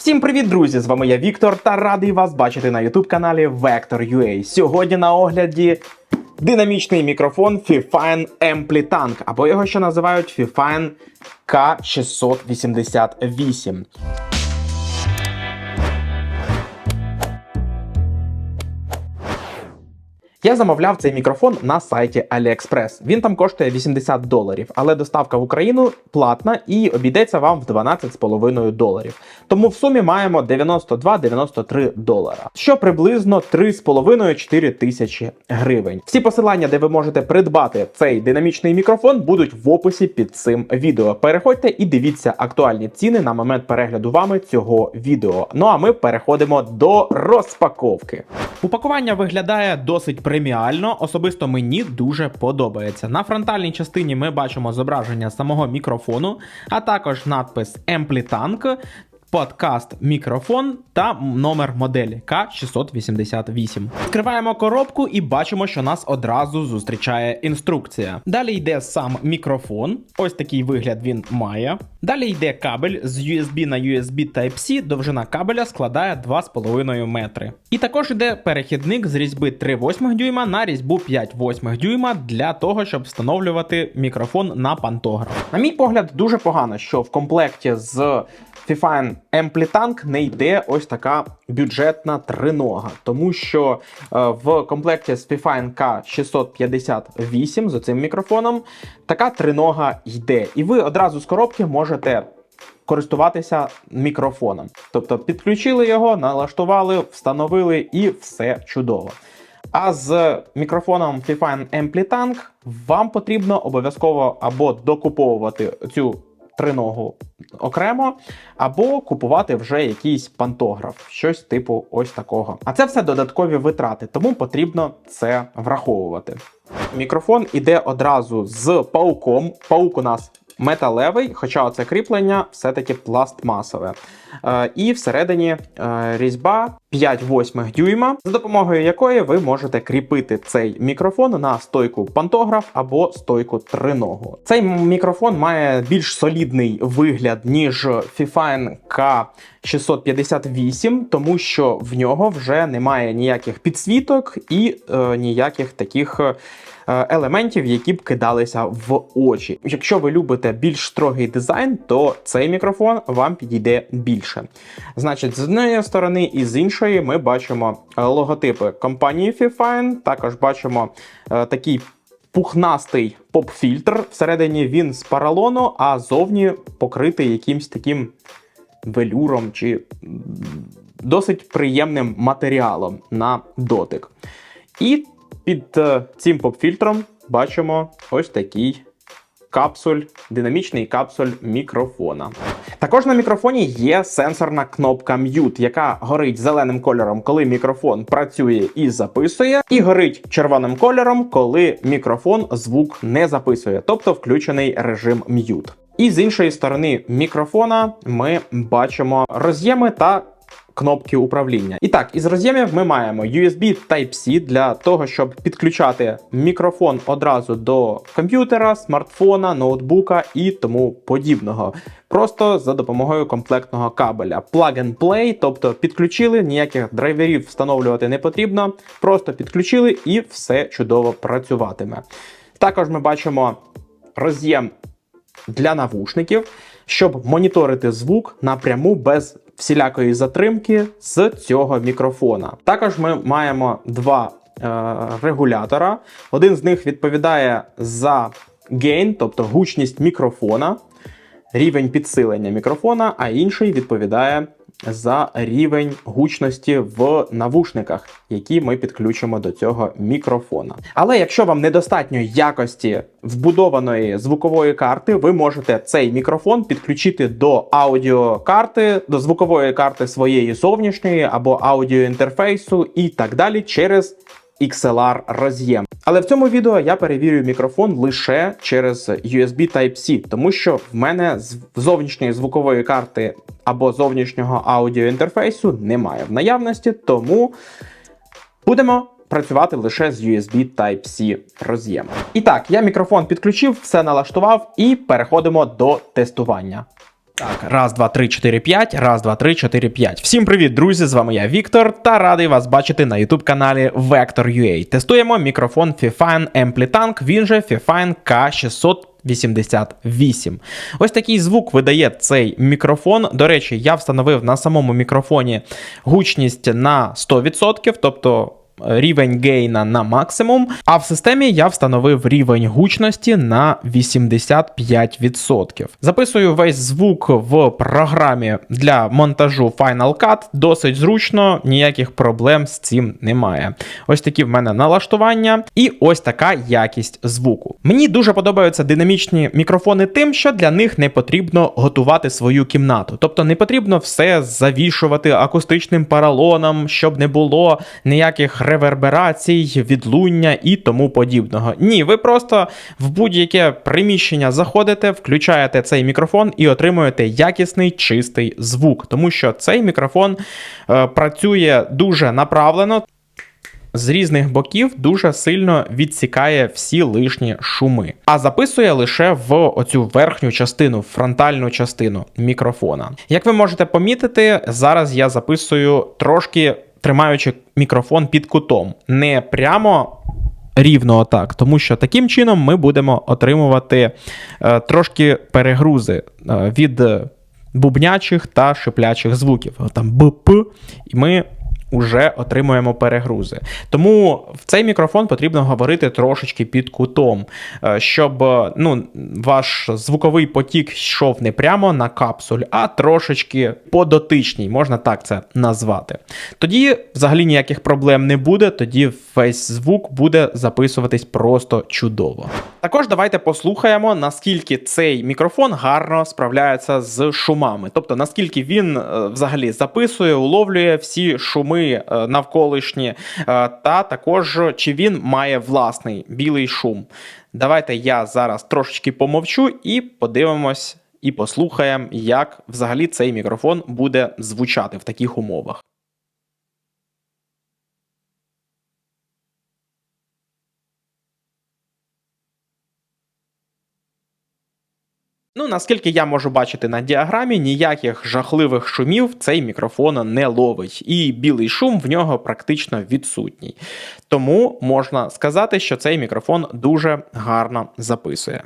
Всім привіт, друзі! З вами я Віктор та радий вас бачити на youtube каналі Vector.ua. Сьогодні на огляді динамічний мікрофон Fifine Amplitank, або його ще називають Fifine K688. Я замовляв цей мікрофон на сайті AliExpress. Він там коштує 80 доларів, але доставка в Україну платна і обійдеться вам в 12,5 доларів. Тому в сумі маємо 92-93 долара, що приблизно 3,5-4 тисячі гривень. Всі посилання, де ви можете придбати цей динамічний мікрофон, будуть в описі під цим відео. Переходьте і дивіться актуальні ціни на момент перегляду вами цього відео. Ну а ми переходимо до розпаковки. Упакування виглядає досить преміально, особисто мені дуже подобається. На фронтальній частині ми бачимо зображення самого мікрофону, а також надпис Amplitank, подкаст мікрофон та номер моделі К688. Відкриваємо коробку і бачимо, що нас одразу зустрічає інструкція. Далі йде сам мікрофон. Ось такий вигляд він має. Далі йде кабель з USB на USB Type-C. Довжина кабеля складає 2,5 метри. І також йде перехідник з різьби 3,8 дюйма на різьбу 5,8 дюйма для того, щоб встановлювати мікрофон на пантограф. На мій погляд, дуже погано, що в комплекті з Fifine Amplitank не йде ось така бюджетна тринога, тому що е, в комплекті з Fifine K658 з цим мікрофоном така тринога йде. І ви одразу з коробки можете користуватися мікрофоном. Тобто підключили його, налаштували, встановили і все чудово. А з мікрофоном Fifine Amplitank вам потрібно обов'язково або докуповувати цю триногу окремо, або купувати вже якийсь пантограф, щось типу ось такого. А це все додаткові витрати, тому потрібно це враховувати. Мікрофон іде одразу з пауком. Паук у нас металевий, хоча це кріплення все-таки пластмасове. Е, і всередині е, різьба 5,8 дюйма, за допомогою якої ви можете кріпити цей мікрофон на стойку пантограф або стойку триногу. Цей мікрофон має більш солідний вигляд, ніж Fifine K658, тому що в нього вже немає ніяких підсвіток і е, ніяких таких. Е, Елементів, які б кидалися в очі. Якщо ви любите більш строгий дизайн, то цей мікрофон вам підійде більше. Значить, з однієї сторони і з іншої ми бачимо е, логотипи компанії Fifine, також бачимо е, такий пухнастий поп-фільтр. Всередині він з паралону, а зовні покритий якимсь таким велюром чи досить приємним матеріалом на дотик. І під е, цим поп-фільтром бачимо ось такий капсуль, динамічний капсуль мікрофона. Також на мікрофоні є сенсорна кнопка Mute, яка горить зеленим кольором, коли мікрофон працює і записує, і горить червоним кольором, коли мікрофон звук не записує, тобто включений режим Mute. І з іншої сторони мікрофона ми бачимо роз'єми та кнопки управління. І так, із роз'ємів ми маємо USB Type-C для того, щоб підключати мікрофон одразу до комп'ютера, смартфона, ноутбука і тому подібного. Просто за допомогою комплектного кабеля. Plug and play, тобто підключили, ніяких драйверів встановлювати не потрібно. Просто підключили і все чудово працюватиме. Також ми бачимо роз'єм для навушників, щоб моніторити звук напряму без всілякої затримки з цього мікрофона. Також ми маємо два е, регулятора. Один з них відповідає за гейн, тобто гучність мікрофона, рівень підсилення мікрофона, а інший відповідає за рівень гучності в навушниках, які ми підключимо до цього мікрофона. Але якщо вам недостатньо якості вбудованої звукової карти, ви можете цей мікрофон підключити до аудіокарти, до звукової карти своєї зовнішньої або аудіоінтерфейсу і так далі через XLR роз'єм. Але в цьому відео я перевірю мікрофон лише через USB Type-C, тому що в мене з зовнішньої звукової карти або зовнішнього аудіоінтерфейсу немає в наявності, тому будемо працювати лише з USB Type-C роз'ємом. І так, я мікрофон підключив, все налаштував і переходимо до тестування. Так, раз, два, три, чотири, п'ять, раз, два, три, чотири, п'ять. Всім привіт, друзі! З вами я Віктор та радий вас бачити на youtube каналі Vector.ua. Тестуємо мікрофон Fifine Amplitank, він же Fifine K688. Ось такий звук видає цей мікрофон. До речі, я встановив на самому мікрофоні гучність на 100%, тобто рівень гейна на максимум, а в системі я встановив рівень гучності на 85%. Записую весь звук в програмі для монтажу Final Cut. Досить зручно, ніяких проблем з цим немає. Ось такі в мене налаштування, і ось така якість звуку. Мені дуже подобаються динамічні мікрофони, тим, що для них не потрібно готувати свою кімнату. Тобто не потрібно все завішувати акустичним паралоном, щоб не було ніяких реверберацій, відлуння і тому подібного. Ні, ви просто в будь-яке приміщення заходите, включаєте цей мікрофон і отримуєте якісний чистий звук, тому що цей мікрофон е, працює дуже направлено. З різних боків дуже сильно відсікає всі лишні шуми, а записує лише в оцю верхню частину, фронтальну частину мікрофона. Як ви можете помітити, зараз я записую трошки тримаючи мікрофон під кутом, не прямо. Рівно отак, тому що таким чином ми будемо отримувати е, трошки перегрузи е, від бубнячих та шиплячих звуків. Там БП, і ми вже отримуємо перегрузи. Тому в цей мікрофон потрібно говорити трошечки під кутом, е, щоб ну, ваш звуковий потік йшов не прямо на капсуль, а трошечки подотичній, можна так це назвати. Тоді взагалі ніяких проблем не буде, тоді весь звук буде записуватись просто чудово. Також давайте послухаємо, наскільки цей мікрофон гарно справляється з шумами, тобто наскільки він е, взагалі записує, уловлює всі шуми е, навколишні, е, та також чи він має власний білий шум. Давайте я зараз трошечки помовчу і подивимось і послухаємо, як взагалі цей мікрофон буде звучати в таких умовах. Ну, наскільки я можу бачити на діаграмі, ніяких жахливих шумів цей мікрофон не ловить, і білий шум в нього практично відсутній. Тому можна сказати, що цей мікрофон дуже гарно записує.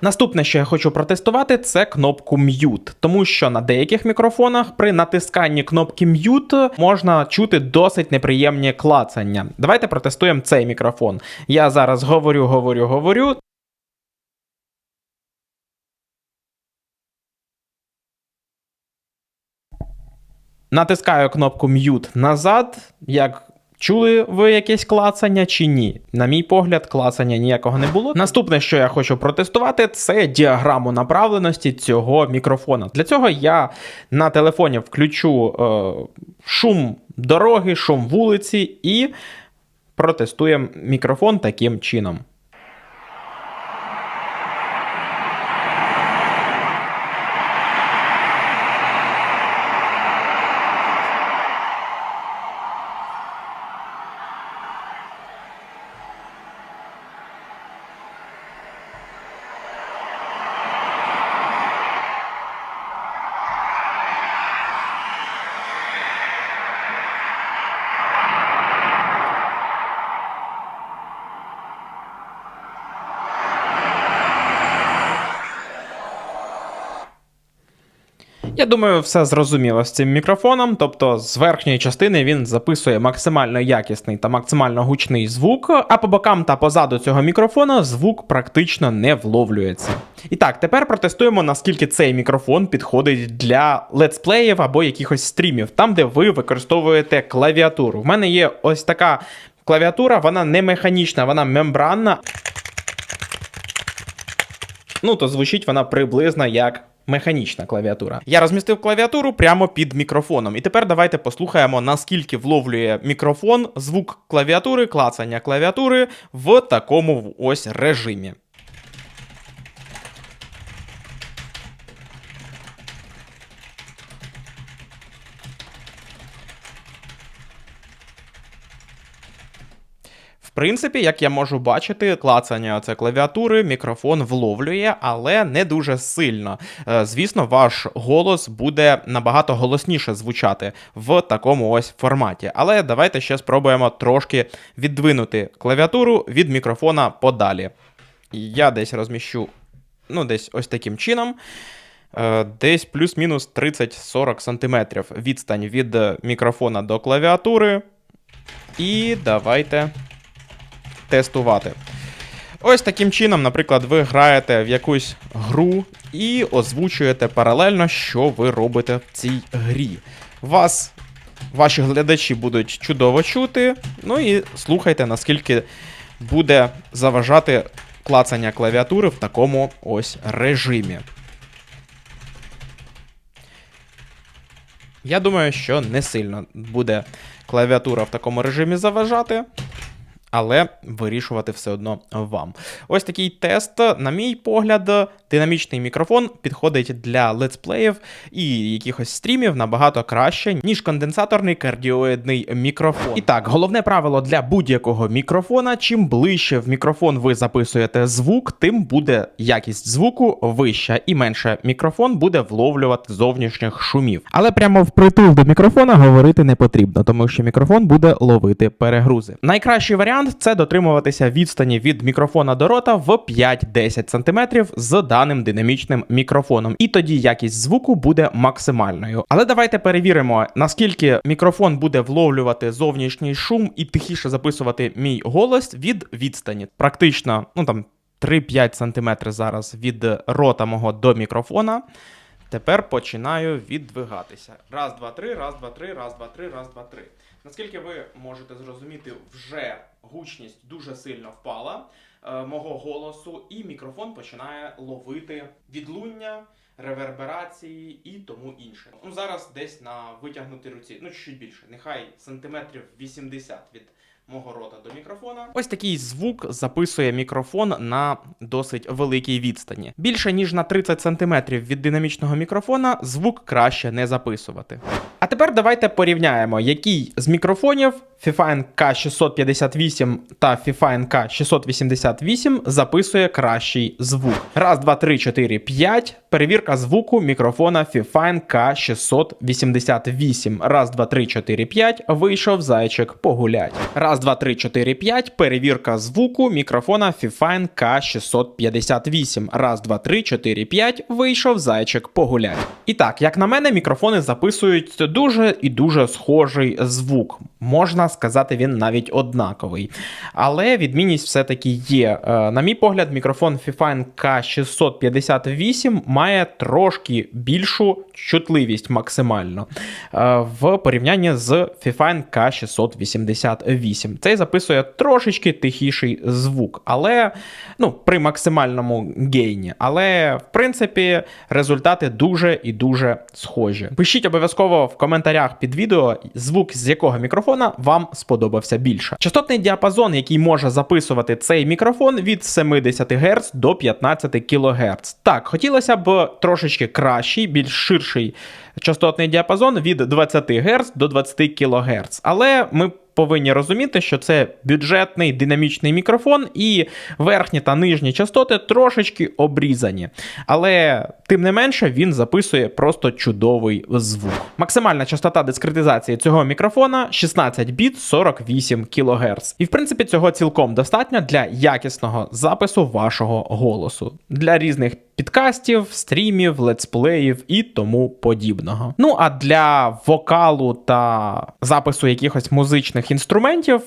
Наступне, що я хочу протестувати, це кнопку Mute, тому що на деяких мікрофонах при натисканні кнопки Mute можна чути досить неприємні клацання. Давайте протестуємо цей мікрофон. Я зараз говорю, говорю, говорю. Натискаю кнопку Mute назад. Як чули ви якесь клацання чи ні? На мій погляд, клацання ніякого не було. Наступне, що я хочу протестувати, це діаграму направленості цього мікрофона. Для цього я на телефоні включу е, шум дороги, шум вулиці і протестуємо мікрофон таким чином. Я думаю, все зрозуміло з цим мікрофоном. Тобто, з верхньої частини він записує максимально якісний та максимально гучний звук, а по бокам та позаду цього мікрофона звук практично не вловлюється. І так, тепер протестуємо, наскільки цей мікрофон підходить для летсплеїв або якихось стрімів, там, де ви використовуєте клавіатуру. В мене є ось така клавіатура, вона не механічна, вона мембранна. Ну, то звучить вона приблизно як механічна клавіатура. Я розмістив клавіатуру прямо під мікрофоном. І тепер давайте послухаємо, наскільки вловлює мікрофон звук клавіатури, клацання клавіатури в такому ось режимі. Принципі, як я можу бачити, клацання це клавіатури, мікрофон вловлює, але не дуже сильно. Е, Звісно, ваш голос буде набагато голосніше звучати в такому ось форматі. Але давайте ще спробуємо трошки віддвинути клавіатуру від мікрофона подалі. Я десь розміщу, ну, десь ось таким чином. Е, Десь плюс-мінус 30-40 см відстань від мікрофона до клавіатури. І давайте тестувати. Ось таким чином, наприклад, ви граєте в якусь гру і озвучуєте паралельно, що ви робите в цій грі. Вас ваші глядачі будуть чудово чути. Ну і слухайте, наскільки буде заважати клацання клавіатури в такому ось режимі. Я думаю, що не сильно буде клавіатура в такому режимі заважати, але вирішувати все одно вам. Ось такий тест, на мій погляд, динамічний мікрофон підходить для летсплеїв і якихось стрімів набагато краще, ніж конденсаторний кардіоїдний мікрофон. І так, головне правило для будь-якого мікрофона: чим ближче в мікрофон ви записуєте звук, тим буде якість звуку вища, і менше мікрофон буде вловлювати зовнішніх шумів. Але прямо впритул до мікрофона говорити не потрібно, тому що мікрофон буде ловити перегрузи. Найкращий варіант це дотримуватися відстані від мікрофона до рота в 5-10 см з даним динамічним мікрофоном. І тоді якість звуку буде максимальною. Але давайте перевіримо, наскільки мікрофон буде вловлювати зовнішній шум і тихіше записувати мій голос від відстані. Практично, ну там 3-5 см зараз від рота мого до мікрофона. Тепер починаю віддвигатися. Раз, два, три, раз, два, три, раз, два, три, раз, два, три. Наскільки ви можете зрозуміти, вже гучність дуже сильно впала мого голосу, і мікрофон починає ловити відлуння, реверберації і тому інше. Ну зараз десь на витягнутій руці, ну чуть більше, нехай сантиметрів 80 від мого рота до мікрофона. Ось такий звук записує мікрофон на досить великій відстані. Більше ніж на 30 см від динамічного мікрофона звук краще не записувати. А тепер давайте порівняємо, який з мікрофонів Fifine K658 та Fifine K688 записує кращий звук. Раз, два, три, чотири, п'ять. Перевірка звуку мікрофона Fifine K688. Раз, два, три, чотири, п'ять. Вийшов зайчик погулять. Раз, два, три, чотири, п'ять. Перевірка звуку мікрофона Fifine K658. Раз, два, три, чотири, п'ять. Вийшов зайчик погулять. І так, як на мене, мікрофони записують дуже і дуже схожий звук. Можна сказати, він навіть однаковий. Але відмінність все-таки є. Е, На мій погляд, мікрофон Fifine K658 має трошки більшу чутливість максимально е, в порівнянні з Fifine K688. Цей записує трошечки тихіший звук, але ну, при максимальному гейні. Але в принципі результати дуже і дуже схожі. Пишіть обов'язково в коментарях під відео, звук з якого мікрофона вам сподобався більше. Частотний діапазон, який може записувати цей мікрофон від 70 Гц до 15 кГц. Так, хотілося б трошечки кращий, більш ширший частотний діапазон від 20 Гц до 20 кГц. Але ми повинні розуміти, що це бюджетний динамічний мікрофон, і верхні та нижні частоти трошечки обрізані. Але тим не менше він записує просто чудовий звук. Максимальна частота дискретизації цього мікрофона 16 біт 48 кГц. І в принципі цього цілком достатньо для якісного запису вашого голосу, для різних підкастів, стрімів, летсплеїв і тому подібного. Ну а для вокалу та запису якихось музичних інструментів.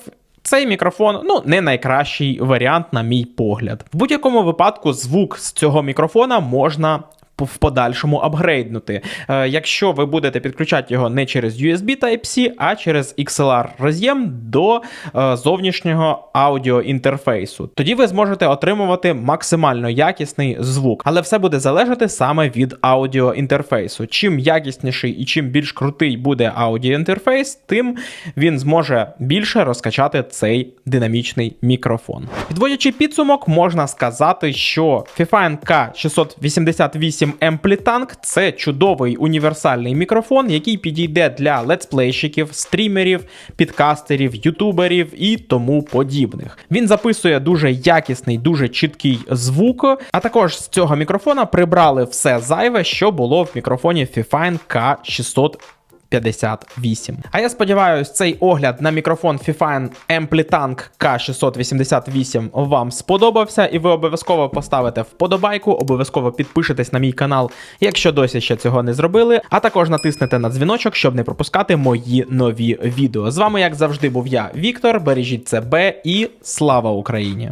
Цей мікрофон ну не найкращий варіант, на мій погляд. В будь-якому випадку звук з цього мікрофона можна в подальшому апгрейднути. Е, якщо ви будете підключати його не через USB Type-C, а через XLR роз'єм до е, зовнішнього аудіоінтерфейсу. Тоді ви зможете отримувати максимально якісний звук, але все буде залежати саме від аудіоінтерфейсу. Чим якісніший і чим більш крутий буде аудіоінтерфейс, тим він зможе більше розкачати цей динамічний мікрофон. Підводячи підсумок, можна сказати, що Fifine K688 58 Amplitank – це чудовий універсальний мікрофон, який підійде для летсплейщиків, стрімерів, підкастерів, ютуберів і тому подібних. Він записує дуже якісний, дуже чіткий звук. А також з цього мікрофона прибрали все зайве, що було в мікрофоні Fifine K600. 58. А я сподіваюся, цей огляд на мікрофон Fifine Amplitank K688 вам сподобався, і ви обов'язково поставите вподобайку, обов'язково підпишетесь на мій канал, якщо досі ще цього не зробили. А також натиснете на дзвіночок, щоб не пропускати мої нові відео. З вами, як завжди, був я, Віктор. Бережіть себе і слава Україні!